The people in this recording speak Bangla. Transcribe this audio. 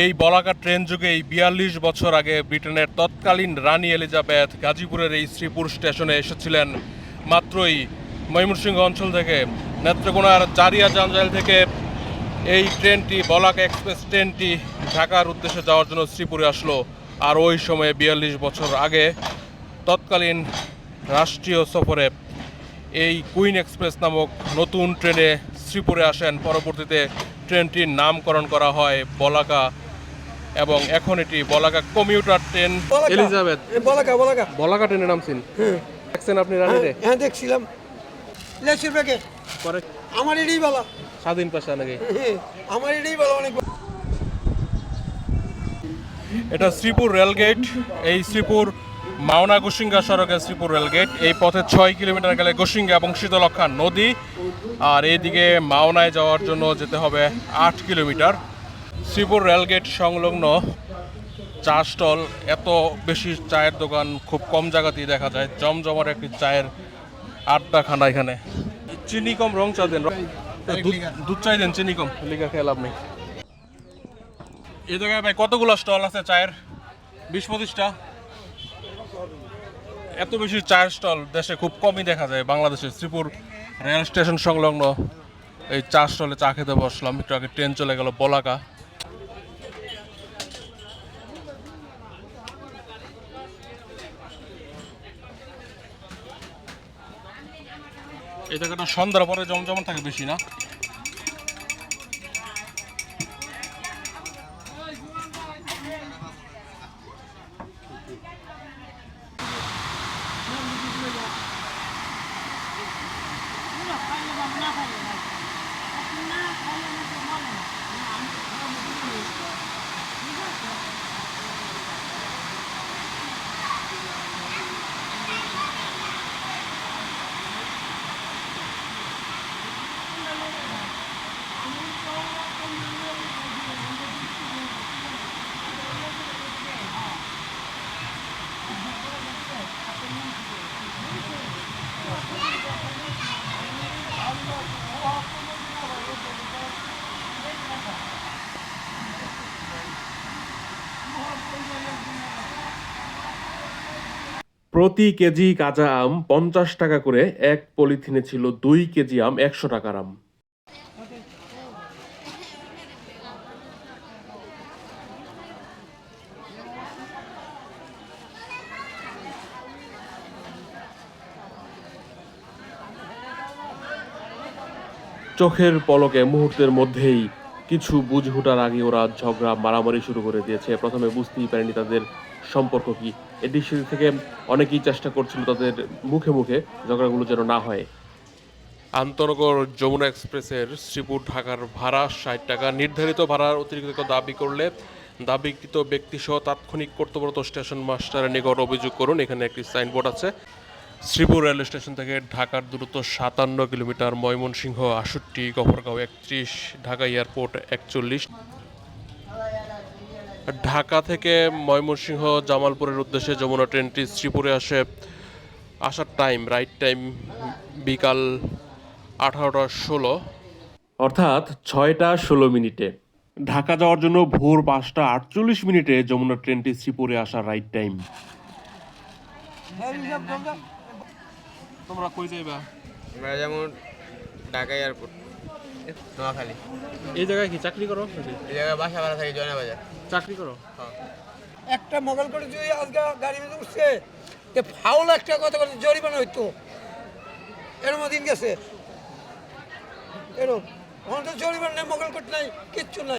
এই বলাকা ট্রেন যুগেই বিয়াল্লিশ বছর আগে ব্রিটেনের তৎকালীন রানী এলিজাবেথ গাজীপুরের এই শ্রীপুর স্টেশনে এসেছিলেন। মাত্রই ময়মনসিংহ অঞ্চল থেকে নেত্রকোনার জারিয়া জাঞ্জাইল থেকে এই ট্রেনটি, বলাকা এক্সপ্রেস ট্রেনটি ঢাকার উদ্দেশ্যে যাওয়ার জন্য শ্রীপুরে আসলো। আর ওই সময়ে বিয়াল্লিশ বছর আগে তৎকালীন রাষ্ট্রীয় সফরে এই কুইন এক্সপ্রেস নামক নতুন ট্রেনে শ্রীপুরে আসেন। পরবর্তীতে ট্রেনটির নামকরণ করা হয় বলাকা এবং এখন এটি Balaka commuter train. Elizabeth. Balaka Balaka. Balaka ট্রেনে নামছেন হ্যাঁ। দেখছেন আপনি হ্যাঁ, রানিরে হ্যাঁ দেখছিলাম। লেসির ব্যাগে পরে? আমার এটাই বলা। স্বাধীন পাশা নাকি? হ্যাঁ, আমার এটাই বলা অনেক। এটা শ্রীপুর রেলগেট। এই শ্রীপুর মাওনা গোসিঙ্গা সড়কের শ্রীপুর রেলগেট। এই পথে ছয় কিলোমিটার গেলে গোসিঙ্গা এবং শীতলক্ষা নদী। আর এইদিকে মাওনায় যাওয়ার জন্য যেতে হবে আট কিলোমিটার। শ্রীপুর রেলগেট সংলগ্ন চা স্টল, এত বেশি চায়ের দোকান, খুব কম জায়গাতেই দেখা যায়। জমজমার একটি চায়ের আড্ডাখানা এখানে। চিনি কম, রং চা দেন। দুধ- চাই দেন, চিনি কম। লিগা খেয়ে লাভ নেই। এই জায়গায় ভাই, কতগুলো স্টল আছে চায়ের? বিশ পঁচিশটা। এত বেশি চায়ের স্টল দেশে খুব কমই দেখা যায়, বাংলাদেশে। শ্রীপুর রেল স্টেশন সংলগ্ন এই চা স্টলে চা খেতে বসলাম। একটু আগে ট্রেন চলে গেল বলাকা। এই জায়গাটা সন্ধ্যার পরে জমজমন থাকে বেশি না? প্রতি কেজি কাঁচা আম পঞ্চাশ টাকা করে, এক পলিথিনে ছিল দুই কেজি আম একশো টাকার আম। চোখের পলকে মুহূর্তের মধ্যেই কিছু বুঝহুটার আগে ওরা ঝগড়া, মারামারি শুরু করে দিয়েছে। প্রথমে বুঝতেই পারেনি তাদের সম্পর্ক কি? এদিক সেদিক থেকে অনেকেই চেষ্টা করছিল তাদের মুখে মুখে ঝগড়াগুলো যেন না হয়। আন্তনগর যমুনা এক্সপ্রেসের শ্রীপুর ঢাকার ভাড়া ষাট টাকা। নির্ধারিত ভাড়ার অতিরিক্ত দাবি করলে দাবিকৃত ব্যক্তিসহ তাৎক্ষণিক কর্তব্যরত স্টেশন মাস্টারের নিকট অভিযোগ করুন। এখানে একটি সাইনবোর্ড আছে। শ্রীপুর রেল স্টেশন থেকে ঢাকার দূরত্ব সাতান্ন কিলোমিটার, ময়মনসিংহ আষট্টি গফরগাঁও একত্রিশ, ঢাকা এয়ারপোর্ট একচল্লিশ। ঢাকা থেকে ময়মনসিংহ জামালপুরের উদ্দেশ্যে যমুনা ট্রেনটি শ্রীপুরে আসে। আসার টাইম রাইট টাইম বিকাল আঠারোটা ষোলো। অর্থাৎ ছয়টা ষোলো মিনিটে। ঢাকা যাওয়ার জন্য ভোর পাঁচটা আটচল্লিশ মিনিটে যমুনা ট্রেনটি শ্রীপুরে আসার রাইট টাইম তোমরা কই যাইবা? আমরা যেমন ঢাকা এয়ারপোর্ট। নোয়াখালী। এই জায়গায় কি চাকরি করো এই জায়গায় বাসা ভাড়া থাকি জয়না বাজার। চাকরি করো? একটা মোবাইল করে যদি আজকে গাড়ি মধ্যে উঠছে তে ফাউল একটা কথা বলছে জরিমানা হইতো। এরম দিন গেছে। এরম। আমার তো জরিমানা নেই মোবাইল কোর্ট নাই কিচ্ছু নাই।